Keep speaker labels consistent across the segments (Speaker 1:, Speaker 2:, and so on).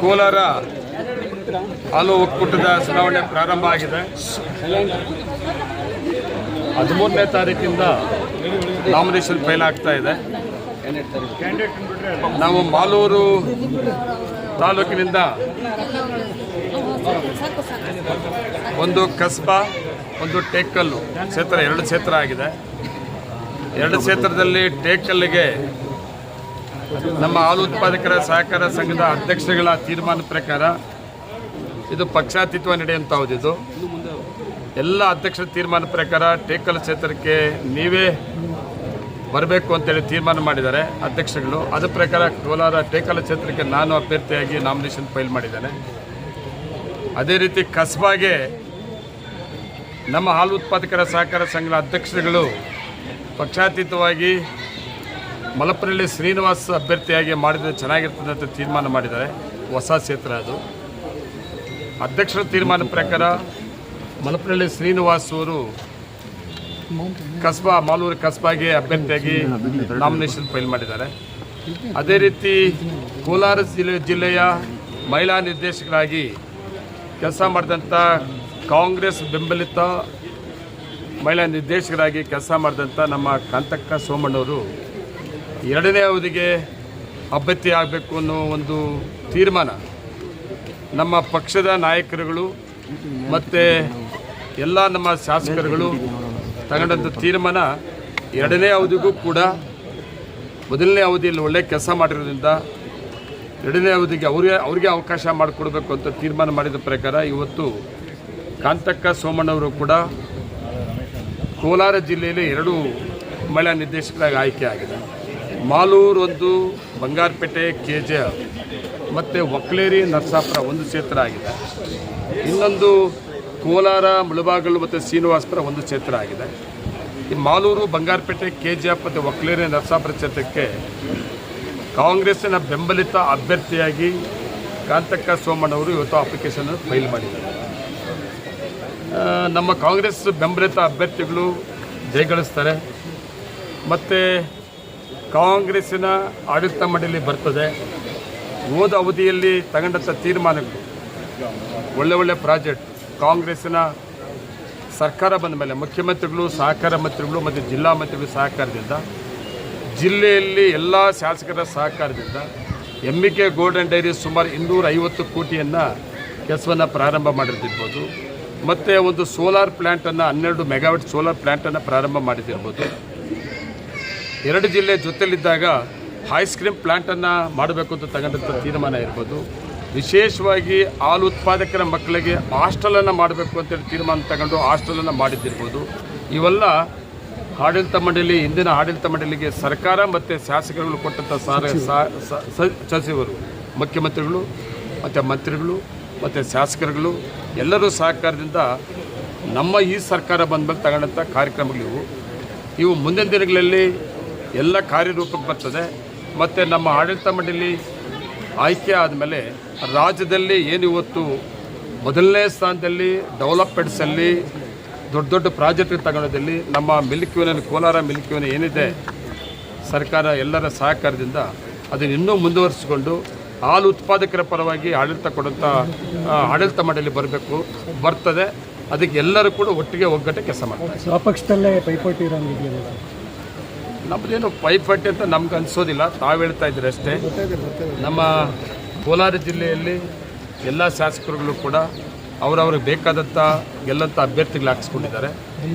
Speaker 1: ಕೋಲಾರ ಹಾಲು ಒಕ್ಕೂಟದ ಚುನಾವಣೆ ಪ್ರಾರಂಭ ಆಗಿದೆ. ಹದಿಮೂರನೇ ತಾರೀಕಿಂದ ನಾಮಿನೇಷನ್ ಫೈಲ್ ಆಗ್ತಾ ಇದೆ. ನಾವು ಮಾಲೂರು ತಾಲೂಕಿನಿಂದ ಒಂದು ಕಸ್ಬಾ, ಒಂದು ಟೇಕಲ್ಲು ಕ್ಷೇತ್ರ, ಎರಡು ಕ್ಷೇತ್ರ ಆಗಿದೆ. ಎರಡು ಕ್ಷೇತ್ರದಲ್ಲಿ ಟೇಕಲ್ಲಿಗೆ ನಮ್ಮ ಹಾಲು ಉತ್ಪಾದಕರ ಸಹಕಾರ ಸಂಘದ ಅಧ್ಯಕ್ಷಗಳ ತೀರ್ಮಾನ ಪ್ರಕಾರ ಇದು ಪಕ್ಷಾತೀತ್ವ ನಡೆಯುವಂಥದ್ದು ಇದು. ಎಲ್ಲ ಅಧ್ಯಕ್ಷರ ತೀರ್ಮಾನ ಪ್ರಕಾರ ಟೇಕಲ್ ಕ್ಷೇತ್ರಕ್ಕೆ ನೀವೇ ಬರಬೇಕು ಅಂತೇಳಿ ತೀರ್ಮಾನ ಮಾಡಿದ್ದಾರೆ ಅಧ್ಯಕ್ಷಗಳು. ಅದ್ರ ಪ್ರಕಾರ ಕೋಲಾರ ಟೇಕಲ್ ಕ್ಷೇತ್ರಕ್ಕೆ ನಾನು ಅಭ್ಯರ್ಥಿಯಾಗಿ ನಾಮಿನೇಷನ್ ಫೈಲ್ ಮಾಡಿದ್ದೇನೆ. ಅದೇ ರೀತಿ ಕಸ್ಬಾಗೆ ನಮ್ಮ ಹಾಲು ಉತ್ಪಾದಕರ ಸಹಕಾರ ಸಂಘದ ಅಧ್ಯಕ್ಷರುಗಳು ಪಕ್ಷಾತೀತವಾಗಿ ಮಲಪುರದಲ್ಲಿ ಶ್ರೀನಿವಾಸ್ ಅಭ್ಯರ್ಥಿಯಾಗಿ ಮಾಡಿದರೆ ಚೆನ್ನಾಗಿರ್ತದೆ ಅಂತ ತೀರ್ಮಾನ ಮಾಡಿದ್ದಾರೆ. ಹೊಸ ಕ್ಷೇತ್ರ ಅದು. ಅಧ್ಯಕ್ಷರ ತೀರ್ಮಾನ ಪ್ರಕಾರ ಮಲಪ್ಪನಹಳ್ಳಿ ಶ್ರೀನಿವಾಸ್ ಅವರು ಕಸ್ಬಾ, ಮಾಲೂರು ಕಸ್ಬಾಗೆ ಅಭ್ಯರ್ಥಿಯಾಗಿ ನಾಮಿನೇಷನ್ ಫೈಲ್ ಮಾಡಿದ್ದಾರೆ. ಅದೇ ರೀತಿ ಕೋಲಾರ ಜಿಲ್ಲೆ, ಜಿಲ್ಲೆಯ ಮಹಿಳಾ ನಿರ್ದೇಶಕರಾಗಿ ಕೆಲಸ ಮಾಡಿದಂಥ ಕಾಂಗ್ರೆಸ್ ಬೆಂಬಲಿತ ಮಹಿಳಾ ನಿರ್ದೇಶಕರಾಗಿ ಕೆಲಸ ಮಾಡಿದಂಥ ನಮ್ಮ ಕಾಂತಕ್ಕ ಸೋಮಣ್ಣವರು ಎರಡನೇ ಅವಧಿಗೆ ಅಭ್ಯರ್ಥಿ ಆಗಬೇಕು ಅನ್ನೋ ಒಂದು ತೀರ್ಮಾನ ನಮ್ಮ ಪಕ್ಷದ ನಾಯಕರುಗಳು ಮತ್ತು ಎಲ್ಲ ನಮ್ಮ ಶಾಸಕರುಗಳು ತಗೊಂಡಂಥ ತೀರ್ಮಾನ ಎರಡನೇ ಅವಧಿಗೂ ಕೂಡ ಮೊದಲನೇ ಅವಧಿಯಲ್ಲಿ ಒಳ್ಳೆ ಕೆಲಸ ಮಾಡಿರೋದ್ರಿಂದ ಎರಡನೇ ಅವಧಿಗೆ ಅವರಿಗೆ ಅವರಿಗೆ ಅವಕಾಶ ಮಾಡಿಕೊಡ್ಬೇಕು ಅಂತ ತೀರ್ಮಾನ ಮಾಡಿದ ಪ್ರಕಾರ ಇವತ್ತು ಕಾಂತಕ್ಕ ಸೋಮಣ್ಣವರು ಕೂಡ ಕೋಲಾರ ಜಿಲ್ಲೆಯಲ್ಲಿ ಎರಡು ಮಹಿಳಾ ನಿರ್ದೇಶಕರಾಗಿ ಆಯ್ಕೆ ಆಗಿದೆ ಮಾಲೂರು ಒಂದು ಬಂಗಾರಪೇಟೆ ಕೆ ಜೆ ಮತ್ತು ಒಕ್ಲೇರಿ ನರಸಾಪುರ ಒಂದು ಕ್ಷೇತ್ರ ಆಗಿದೆ. ಇನ್ನೊಂದು ಕೋಲಾರ, ಮುಳಬಾಗಲು ಮತ್ತು ಶ್ರೀನಿವಾಸಪುರ ಒಂದು ಕ್ಷೇತ್ರ ಆಗಿದೆ. ಈ Malur, Bangarapet K G F ಮತ್ತು ಒಕ್ಲೇರಿ ನರಸಾಪುರ ಕ್ಷೇತ್ರಕ್ಕೆ ಕಾಂಗ್ರೆಸ್ಸಿನ ಬೆಂಬಲಿತ ಅಭ್ಯರ್ಥಿಯಾಗಿ ಕಾಂತಕ್ಕ ಸೋಮಣ್ಣವರು ಇವತ್ತು ಅಪ್ಲಿಕೇಶನ್ ಫೈಲ್ ಮಾಡಿದ್ದಾರೆ. ನಮ್ಮ ಕಾಂಗ್ರೆಸ್ ಬೆಂಬಲಿತ ಅಭ್ಯರ್ಥಿಗಳು ಜಯಗಳಿಸ್ತಾರೆ ಮತ್ತು ಕಾಂಗ್ರೆಸ್ಸಿನ ಆಡಳಿತ ಮಂಡಳಿ ಬರ್ತದೆ. ಹೋದ ಅವಧಿಯಲ್ಲಿ ತಗೊಂಡಂಥ ತೀರ್ಮಾನಗಳು, ಒಳ್ಳೆ ಒಳ್ಳೆ ಪ್ರಾಜೆಕ್ಟ್, ಕಾಂಗ್ರೆಸ್ಸಿನ ಸರ್ಕಾರ ಬಂದ ಮೇಲೆ ಮುಖ್ಯಮಂತ್ರಿಗಳು, ಸಹಕಾರ ಮಂತ್ರಿಗಳು ಮತ್ತು ಜಿಲ್ಲಾ ಮಂತ್ರಿಗಳು ಸಹಕಾರದಿಂದ, ಜಿಲ್ಲೆಯಲ್ಲಿ ಎಲ್ಲ ಶಾಸಕರ ಸಹಕಾರದಿಂದ ಎಂ ಕೆ ಗೋಲ್ಡನ್ ಡೈರಿ ಸುಮಾರು ಇನ್ನೂರ ಐವತ್ತು ಕೋಟಿಯನ್ನು ಕೆಲಸವನ್ನು ಪ್ರಾರಂಭ ಮಾಡಿರ್ತಿರ್ಬೋದು. ಮತ್ತು ಒಂದು ಸೋಲಾರ್ ಪ್ಲ್ಯಾಂಟನ್ನು ಹನ್ನೆರಡು ಮೆಗಾವಾಟ್ ಸೋಲಾರ್ ಪ್ಲ್ಯಾಂಟನ್ನು ಪ್ರಾರಂಭ ಮಾಡಿದಿರ್ಬೋದು ಎರಡು ಜಿಲ್ಲೆ ಜೊತೆಯಲ್ಲಿದ್ದಾಗ ಐಸ್ ಕ್ರೀಮ್ ಪ್ಲ್ಯಾಂಟನ್ನು ಮಾಡಬೇಕು ಅಂತ ತಗೊಂಡಂಥ ತೀರ್ಮಾನ ಇರ್ಬೋದು. ವಿಶೇಷವಾಗಿ ಹಾಲು ಉತ್ಪಾದಕರ ಮಕ್ಕಳಿಗೆ ಹಾಸ್ಟೆಲನ್ನು ಮಾಡಬೇಕು ಅಂತೇಳಿ ತೀರ್ಮಾನ ತಗೊಂಡು ಹಾಸ್ಟೆಲನ್ನು ಮಾಡಿದ್ದಿರ್ಬೋದು. ಇವೆಲ್ಲ ಆಡಳಿತ ಮಂಡಳಿ, ಹಿಂದಿನ ಆಡಳಿತ ಮಂಡಳಿಗೆ ಸರ್ಕಾರ ಮತ್ತು ಶಾಸಕರುಗಳು ಕೊಟ್ಟಂಥ ಸಾರ ಸಚಿವರು, ಮುಖ್ಯಮಂತ್ರಿಗಳು, ಮತ್ತು ಮಂತ್ರಿಗಳು, ಮತ್ತು ಶಾಸಕರುಗಳು, ಎಲ್ಲರೂ ಸಹಕಾರದಿಂದ ನಮ್ಮ ಈ ಸರ್ಕಾರ ಬಂದ ಮೇಲೆ ತಗೊಂಡಂಥ ಕಾರ್ಯಕ್ರಮಗಳಿವು. ಇವು ಮುಂದಿನ ದಿನಗಳಲ್ಲಿ ಎಲ್ಲ ಕಾರ್ಯರೂಪಕ್ಕೆ ಬರ್ತದೆ. ಮತ್ತು ನಮ್ಮ ಆಡಳಿತ ಮಂಡಳಿ ಆಯ್ಕೆ ಆದಮೇಲೆ ರಾಜ್ಯದಲ್ಲಿ ಏನು ಇವತ್ತು ಮೊದಲನೇ ಸ್ಥಾನದಲ್ಲಿ ಡೆವಲಪ್ಮೆಂಟ್ಸಲ್ಲಿ ದೊಡ್ಡ ದೊಡ್ಡ ಪ್ರಾಜೆಕ್ಟ್ ತಗೊಳ್ಳೋದಲ್ಲಿ ನಮ್ಮ ಮಿಲ್ಕ್ ಯೂನಿಯನ್ ಕೋಲಾರ ಮಿಲ್ಕ್ ಏನಿದೆ ಸರ್ಕಾರ ಎಲ್ಲರ ಸಹಕಾರದಿಂದ ಅದನ್ನು ಇನ್ನೂ ಮುಂದುವರಿಸಿಕೊಂಡು ಹಾಲು ಉತ್ಪಾದಕರ ಪರವಾಗಿ ಆಡಳಿತ ಕೊಡುವಂಥ ಆಡಳಿತ ಮಂಡಳಿ ಬರಬೇಕು, ಬರ್ತದೆ. ಅದಕ್ಕೆ ಎಲ್ಲರೂ ಕೂಡ ಒಟ್ಟಿಗೆ ಒಗ್ಗಟ್ಟೆ ಕೆಲಸ ಮಾಡ್ತಾರೆ
Speaker 2: ಪೈಪೋಟಿ
Speaker 1: ನಮ್ಮದೇನು ಪೈಪಟ್ಟಿ ಅಂತ ನಮ್ಗೆ ಅನಿಸೋದಿಲ್ಲ. ತಾವು ಹೇಳ್ತಾ ಇದ್ದೀರಿ ಅಷ್ಟೇ. ನಮ್ಮ ಕೋಲಾರ ಜಿಲ್ಲೆಯಲ್ಲಿ ಎಲ್ಲ ಶಾಸಕರುಗಳು ಕೂಡ ಅವರವ್ರಿಗೆ ಬೇಕಾದಂಥ ಗೆಲ್ಲಂಥ ಅಭ್ಯರ್ಥಿಗಳು ಹಾಕಿಸ್ಕೊಂಡಿದ್ದಾರೆ.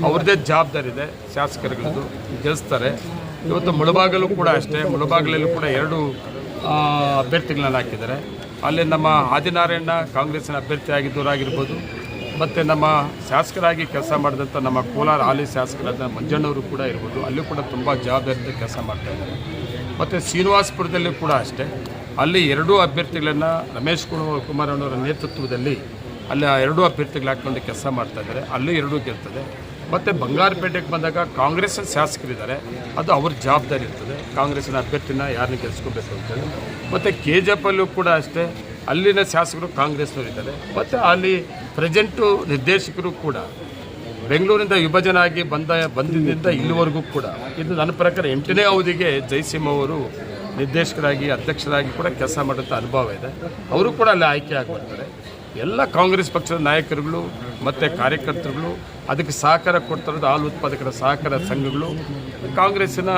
Speaker 1: ಅವ್ರದ್ದೇ ಜವಾಬ್ದಾರಿ ಇದೆ, ಶಾಸಕರುಗಳದ್ದು ಗೆಲ್ಲಿಸ್ತಾರೆ ಇವತ್ತು ಮುಳಬಾಗಲು ಕೂಡ ಅಷ್ಟೇ, ಮುಳಬಾಗಲಲ್ಲೂ ಕೂಡ ಎರಡು ಅಭ್ಯರ್ಥಿಗಳನ್ನ ಹಾಕಿದ್ದಾರೆ. ಅಲ್ಲಿ ನಮ್ಮ ಆದಿನಾರಾಯಣ ಕಾಂಗ್ರೆಸ್ಸಿನ ಅಭ್ಯರ್ಥಿ ಆಗಿದ್ದವರಾಗಿರ್ಬೋದು ಮತ್ತು ನಮ್ಮ ಶಾಸಕರಾಗಿ ಕೆಲಸ ಮಾಡಿದಂಥ ನಮ್ಮ ಕೋಲಾರ ಹಾಲಿ ಶಾಸಕರಾದ ಮಂಜಣ್ಣವರು ಕೂಡ ಇರ್ಬೋದು. ಅಲ್ಲೂ ಕೂಡ ತುಂಬ ಜವಾಬ್ದಾರಿಯಿಂದ ಕೆಲಸ ಮಾಡ್ತಾ ಇದ್ದಾರೆ. ಮತ್ತು ಶ್ರೀನಿವಾಸಪುರದಲ್ಲಿ ಕೂಡ ಅಷ್ಟೇ. ಅಲ್ಲಿ ಎರಡೂ ಅಭ್ಯರ್ಥಿಗಳನ್ನು ರಮೇಶ್ ಕುಮಾರ್ ಕುಮಾರಣ್ಣವರ ನೇತೃತ್ವದಲ್ಲಿ ಅಲ್ಲಿ ಆ ಎರಡೂ ಅಭ್ಯರ್ಥಿಗಳು ಹಾಕ್ಕೊಂಡು ಕೆಲಸ ಮಾಡ್ತಾ ಇದ್ದಾರೆ. ಅಲ್ಲೂ ಎರಡೂ ಗೆಲ್ತದೆ. ಮತ್ತು ಬಂಗಾರಪೇಟೆಗೆ ಬಂದಾಗ ಕಾಂಗ್ರೆಸ್ ಶಾಸಕರಿದ್ದಾರೆ. ಅದು ಅವ್ರ ಜವಾಬ್ದಾರಿ ಇರ್ತದೆ. ಕಾಂಗ್ರೆಸ್ನ ಅಭ್ಯರ್ಥಿನ ಯಾರನ್ನ ಗೆಲ್ಸ್ಕೋಬೇಕು ಅಂತೇಳಿ ಮತ್ತು ಕೆ ಜೆ ಎಫಲ್ಲೂ ಕೂಡ ಅಷ್ಟೇ. ಅಲ್ಲಿನ ಶಾಸಕರು ಕಾಂಗ್ರೆಸ್ನವರು ಇದ್ದಾರೆ ಮತ್ತು ಅಲ್ಲಿ ಪ್ರೆಸೆಂಟು ನಿರ್ದೇಶಕರು ಕೂಡ ಬೆಂಗಳೂರಿಂದ ವಿಭಜನೆ ಆಗಿ ಬಂದ ಬಂದಿದ್ದರಿಂದ ಇಲ್ಲಿವರೆಗೂ ಕೂಡ ಇದು ನನ್ನ ಪ್ರಕಾರ ಎಂಟನೇ ಅವಧಿಗೆ ಜಯಸಿಂಹ ಅವರು ನಿರ್ದೇಶಕರಾಗಿ ಅಧ್ಯಕ್ಷರಾಗಿ ಕೂಡ ಕೆಲಸ ಮಾಡುವಂಥ ಅನುಭವ ಇದೆ. ಅವರು ಕೂಡ ಅಲ್ಲಿ ಆಯ್ಕೆ ಆಗ್ಬಿಡ್ತಾರೆ ಎಲ್ಲ ಕಾಂಗ್ರೆಸ್ ಪಕ್ಷದ ನಾಯಕರುಗಳು ಮತ್ತು ಕಾರ್ಯಕರ್ತರುಗಳು ಅದಕ್ಕೆ ಸಹಕಾರ ಕೊಡ್ತಿರೋದು ಹಾಲು ಉತ್ಪಾದಕರ ಸಹಕಾರ ಸಂಘಗಳು ಕಾಂಗ್ರೆಸ್ಸಿನ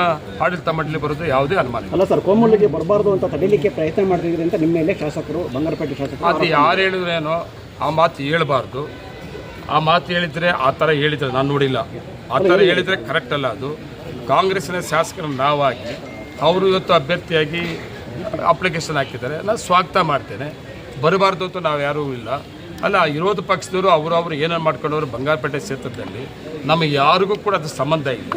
Speaker 1: ಆಡಳಿತ ಮಂಡಳಿ ಬರೋದು ಯಾವುದೇ ಅನುಮಾನ
Speaker 3: ಅಲ್ಲ ಸರ್ ಕೋಮುಲ್ಲಿಗೆ ಬರಬಾರ್ದು ಅಂತ ತಡೀಲಿಕ್ಕೆ ಪ್ರಯತ್ನ ಮಾಡಿದ್ರಿಂದ ಅಂತ ನಿಮ್ಮ ಮೇಲೆ ಶಾಸಕರು ಬಂಗಾರಪೇಟೆ ಶಾಸಕರು
Speaker 1: ಅದು ಯಾರು ಹೇಳಿದ್ರೇನೋ ಆ ಮಾತು ಹೇಳಬಾರ್ದು. ಆ ಮಾತು ಹೇಳಿದರೆ ಆ ಥರ ಹೇಳಿದ್ರೆ ನಾನು ನೋಡಿಲ್ಲ. ಆ ಥರ ಹೇಳಿದರೆ ಕರೆಕ್ಟ್ ಅಲ್ಲ ಅದು. ಕಾಂಗ್ರೆಸ್ನ ಶಾಸಕರನ್ನು ನಾವಾಗಿ ಅವರು ಇವತ್ತು ಅಭ್ಯರ್ಥಿಯಾಗಿ ಅಪ್ಲಿಕೇಶನ್ ಹಾಕಿದ್ದಾರೆ. ನಾನು ಸ್ವಾಗತ ಮಾಡ್ತೇನೆ. ಬರಬಾರ್ದು ಅಂತ ನಾವು ಯಾರೂ ಇಲ್ಲ. ಅಲ್ಲ, ವಿರೋಧ ಪಕ್ಷದವರು ಅವರು ಅವರು ಏನೇನು ಮಾಡ್ಕೊಂಡವರು ಬಂಗಾರಪೇಟೆ ಕ್ಷೇತ್ರದಲ್ಲಿ ನಮಗೆ ಯಾರಿಗೂ ಕೂಡ ಅದು ಸಂಬಂಧ ಇಲ್ಲ.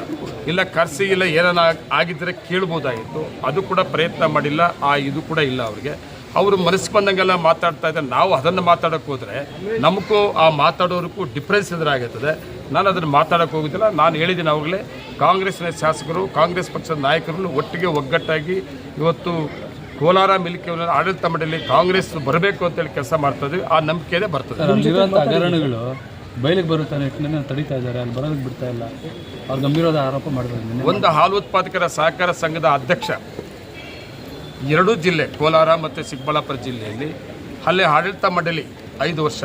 Speaker 1: ಇಲ್ಲ, ಕರ್ಸಿ ಇಲ್ಲ ಏನಾರ ಆಗಿದ್ದರೆ ಕೇಳ್ಬೋದಾಗಿತ್ತು. ಅದು ಕೂಡ ಪ್ರಯತ್ನ ಮಾಡಿಲ್ಲ. ಆ ಇದು ಕೂಡ ಇಲ್ಲ ಅವ್ರಿಗೆ. ಅವರು ಮನಸ್ಸು ಬಂದಂಗೆಲ್ಲ ಮಾತಾಡ್ತಾ ಇದ್ದಾರೆ ನಾವು ಅದನ್ನು ಮಾತಾಡೋಕ್ಕೆ ಹೋದರೆ ನಮಗೂ ಆ ಮಾತಾಡೋರಿಗೂ ಡಿಫ್ರೆನ್ಸ್ ಎದುರಾಗುತ್ತದೆ ನಾನು ಅದನ್ನು ಮಾತಾಡೋಕ್ಕೆ ಹೋಗೋದಿಲ್ಲ. ನಾನು ಹೇಳಿದ್ದೀನಿ ಅವಾಗಲೇ ಕಾಂಗ್ರೆಸ್ನ ಶಾಸಕರು ಕಾಂಗ್ರೆಸ್ ಪಕ್ಷದ ನಾಯಕರನ್ನು ಒಟ್ಟಿಗೆ ಒಗ್ಗಟ್ಟಾಗಿ ಇವತ್ತು ಕೋಲಾರ ಮಿಲ್ಕಿ ಆಡಳಿತ ಮಂಡಳಿ ಕಾಂಗ್ರೆಸ್ ಬರಬೇಕು ಅಂತೇಳಿ ಕೆಲಸ ಮಾಡ್ತದೆ ಆ ನಂಬಿಕೆನೇ ಬರ್ತದೆ.
Speaker 4: ಬಯಲಿಗೆ ಬರುತ್ತೆ ಅನ್ನೋ ನಿಟ್ಟಿನಲ್ಲಿ ತಡೀತಾ ಇದ್ದಾರೆ. ಅಲ್ಲಿ ಬರೋದಕ್ಕೆ ಬಿಡ್ತಾ ಇಲ್ಲ. ಅವ್ರು ಗಂಭೀರವಾದ ಆರೋಪ ಮಾಡಿದ್ರು
Speaker 1: ಒಂದು ಹಾಲು ಉತ್ಪಾದಕರ ಸಹಕಾರ ಸಂಘದ ಅಧ್ಯಕ್ಷ ಎರಡೂ ಜಿಲ್ಲೆ, ಕೋಲಾರ ಮತ್ತು ಚಿಕ್ಕಬಳ್ಳಾಪುರ ಜಿಲ್ಲೆಯಲ್ಲಿ ಅಲ್ಲಿ ಆಡಳಿತ ಮಂಡಳಿ ಐದು ವರ್ಷ.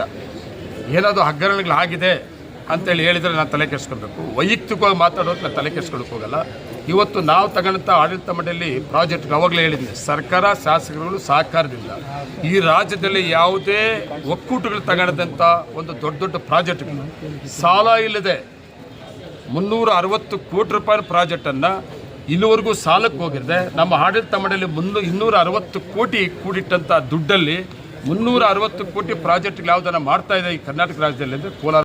Speaker 1: ಏನಾದರೂ ಹಗರಣಗಳಾಗಿದೆ ಅಂತೇಳಿ ಹೇಳಿದರೆ ನಾನು ತಲೆ ಕೆಡಿಸ್ಕೊಳ್ಬೇಕು. ವೈಯಕ್ತಿಕವಾಗಿ ಮಾತಾಡೋದು ನಾನು ತಲೆ ಕೆಡಿಸ್ಕೊಳಕ್ಕೆ ಹೋಗಲ್ಲ. ಇವತ್ತು ನಾವು ತಗೊಂಡಂಥ ಆಡಳಿತ ಮಂಡಳಿ ಪ್ರಾಜೆಕ್ಟ್ ಅವಾಗಲೇ ಹೇಳಿದ್ದೀನಿ ಸರ್ಕಾರ, ಶಾಸಕರುಗಳು ಸಹಕಾರದಿಂದ. ಈ ರಾಜ್ಯದಲ್ಲಿ ಯಾವುದೇ ಒಕ್ಕೂಟಗಳು ತಗೊಂಡಂಥ ಒಂದು ದೊಡ್ಡ ದೊಡ್ಡ ಪ್ರಾಜೆಕ್ಟ್ಗಳು ಸಾಲ ಇಲ್ಲದೆ ಮುನ್ನೂರ ಅರವತ್ತು ಕೋಟಿ ರೂಪಾಯಿ ಪ್ರಾಜೆಕ್ಟನ್ನು ಇಲ್ಲಿವರೆಗೂ ಸಾಲಕ್ಕೆ ಹೋಗಿರದೆ, ನಮ್ಮ ಆಡಳಿತ ಮಂಡಳಿ ಮುನ್ನೂ ಇನ್ನೂರ ಅರವತ್ತು ಕೋಟಿ ಕೂಡಿಟ್ಟಂಥ ದುಡ್ಡಲ್ಲಿ ಮುನ್ನೂರ ಅರವತ್ತು ಕೋಟಿ ಪ್ರಾಜೆಕ್ಟ್ಗಳು ಯಾವುದನ್ನು ಮಾಡ್ತಾ ಇದೆ ಈ ಕರ್ನಾಟಕ ರಾಜ್ಯದಲ್ಲಿ ಅಂದರೆ ಕೋಲಾರ.